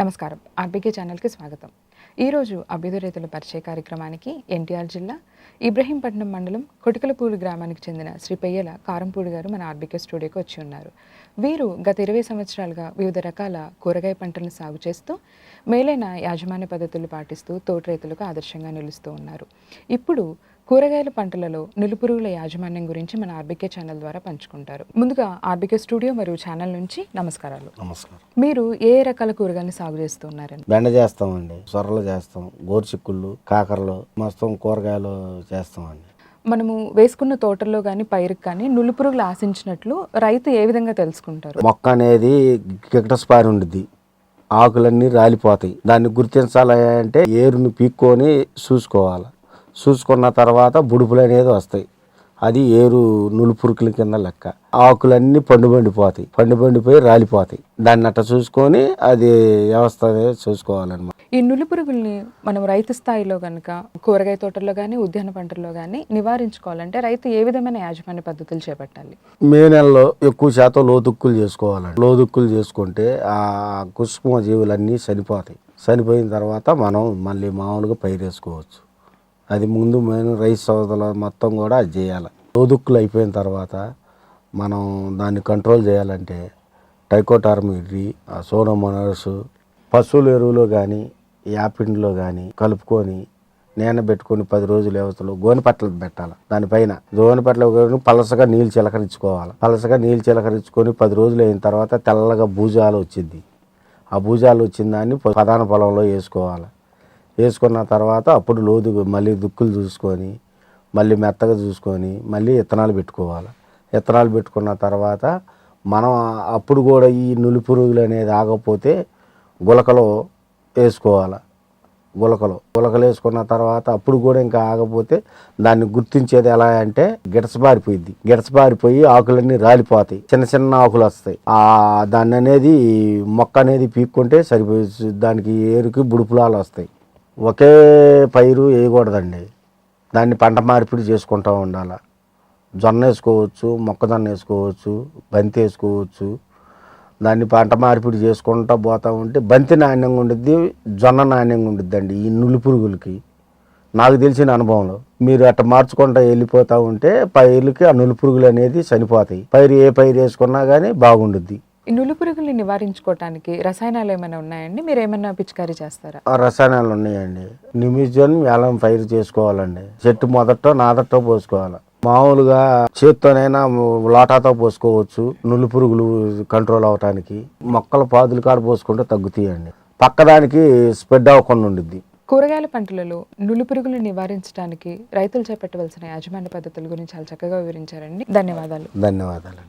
నమస్కారం. ఆర్బీకే ఛానల్కి స్వాగతం. ఈరోజు అభ్యుదయ రైతుల పరిచయ కార్యక్రమానికి ఎన్టీఆర్ జిల్లా ఇబ్రహీంపట్నం మండలం కొటికలపూడి గ్రామానికి చెందిన శ్రీ పెయ్యల కారంపూడి గారు మన ఆర్బీకే స్టూడియోకి వచ్చి ఉన్నారు. వీరు గత ఇరవై సంవత్సరాలుగా వివిధ రకాల కూరగాయ పంటలను సాగు చేస్తూ మేలైన యాజమాన్య పద్ధతులు పాటిస్తూ తోటి రైతులకు ఆదర్శంగా నిలుస్తూ ఉన్నారు. ఇప్పుడు కూరగాయల పంటలలో నిలుపురుగుల యాజమాన్యం గురించి మన ఆర్బీకే ఛానల్ ద్వారా పంచుకుంటారు. ముందుగా ఆర్బీకే స్టూడియో మరియు ఛానల్ నుంచి నమస్కారాలు. నమస్కారం. మీరు ఏ రకాల కూరగాయలను సాగు చేస్తున్నారండి బెండ చేస్తామండి. సొర్రలు చేస్తాం. గోరుచిక్కుళ్ళు కాకరలు మొత్తం కూరగాయలు చేస్తామండి మనము వేసుకున్న తోటల్లో కానీ పైరుకి కానీ నులుపురుగులు ఆశించినట్లు రైతు ఏ విధంగా తెలుసుకుంటారు? మొక్క అనేది గిగటస్పారి ఉండిద్ది. ఆకులన్నీ రాలిపోతాయి. దాన్ని గుర్తించాలి అంటే ఏరుని పీక్కొని చూసుకోవాలి. చూసుకున్న తర్వాత బుడుపులు అనేది వస్తాయి. అది ఏరు నులుపురుకుల కింద లెక్క. ఆకులన్నీ పండు పండిపోతాయి. పండు పండిపోయి రాలిపోతాయి. దాన్ని అట్ట చూసుకొని అది వ్యవస్థ చూసుకోవాలన్నమాట. ఈ నులుపురుగుల్ని మనం రైతు స్థాయిలో కనుక కూరగాయ తోటల్లో కానీ ఉద్యాన పంటల్లో కానీ నివారించుకోవాలంటే రైతు ఏ విధమైన యాజమాన్య పద్ధతులు చేపట్టాలి? మే నెలలో ఎక్కువ శాతం లోదుక్కులు చేసుకోవాలండి. లోదుక్కులు చేసుకుంటే ఆ కుసుమ జీవులన్నీ చనిపోతాయి. చనిపోయిన తర్వాత మనం మళ్ళీ మామూలుగా పైరేసుకోవచ్చు. అది ముందు మేము రైస్ సోదల మొత్తం కూడా అది చేయాలి. లోదుక్కులు అయిపోయిన తర్వాత మనం దాన్ని కంట్రోల్ చేయాలంటే టైకోటార్మిడ్రి సోనోమోనస్ పశువుల ఎరువులో కానీ యాపిండిలో కానీ కలుపుకొని నేను పెట్టుకొని పది రోజుల వ్యవస్థలో గోనె పట్టలు పెట్టాలి. దానిపైన గోనె పట్టలు పలసగా నీళ్ళు చిలకరించుకోవాలి. పలసగా నీళ్ళు చిలకరించుకొని పది రోజులు అయిన తర్వాత తెల్లగా భూజాలు వచ్చింది. ఆ భూజాలు వచ్చిన దాన్ని ప్రధాన పొలంలో వేసుకోవాలి. వేసుకున్న తర్వాత అప్పుడు లోతు మళ్ళీ దుక్కులు చూసుకొని మళ్ళీ మెత్తగా చూసుకొని మళ్ళీ విత్తనాలు పెట్టుకోవాలి. విత్తనాలు పెట్టుకున్న తర్వాత మనం అప్పుడు కూడా ఈ నులిపురుగులు అనేది ఆగకపోతే గులకలో వేసుకోవాలి. గులకలు. గులకలు వేసుకున్న తర్వాత అప్పుడు కూడా ఇంకా ఆగపోతే దాన్ని గుర్తించేది ఎలా అంటే గిడసబారిపోయింది గిడసబారిపోయి ఆకులన్నీ రాలిపోతాయి. చిన్న చిన్న ఆకులు వస్తాయి. ఆ దాన్ని అనేది మొక్క అనేది పీక్కుంటే సరిపోయి దానికి ఏరుకి బుడుపులాలు వస్తాయి. ఒకే పైరు వేయకూడదండి. దాన్ని పంట మార్పిడి చేసుకుంటూ ఉండాలి. జొన్న వేసుకోవచ్చు మొక్కజొన్న వేసుకోవచ్చు బంతి వేసుకోవచ్చు. దాన్ని పంట మార్పిడి చేసుకుంటూ పోతూ ఉంటే బంతి నాణ్యంగా ఉండిద్ది జొన్న నాణ్యంగా ఉండిద్దండి ఈ నులి పురుగులకి. నాకు తెలిసిన అనుభవంలో. మీరు అట్ట మార్చుకుంటూ వెళ్ళిపోతూ ఉంటే పైర్లకి ఆ నులి పురుగులు అనేది చనిపోతాయి. పైరు ఏ పైరు వేసుకున్నా కానీ బాగుండుద్ది. ఈ నులుపురుగుల్ని నివారించుకోవటానికి రసాయనాలు ఏమైనా ఉన్నాయండి? మీరు ఏమైనా పిచికారీ చేస్తారా? ఆ రసాయనాలు ఉన్నాయండి. నిమిజన్ వేలం పైరు చేసుకోవాలండి. చెట్టు మొదట నాదటో పోసుకోవాలి? మామూలుగా చేత్తోనైనా లోటాతో పోసుకోవచ్చు నులి పురుగులు కంట్రోల్ అవటానికి. మొక్కల పాదులు కాడ పోసుకుంటే తగ్గుతాయండి. పక్కదానికి స్ప్రెడ్ అవ్వకుండా ఉండిద్ది. కూరగాయల పంటలలో నులుపురుగులు నివారించడానికి రైతులు చేపట్టవలసిన యాజమాన్య పద్ధతుల గురించి చాలా చక్కగా వివరించారండి. ధన్యవాదాలు. ధన్యవాదాలు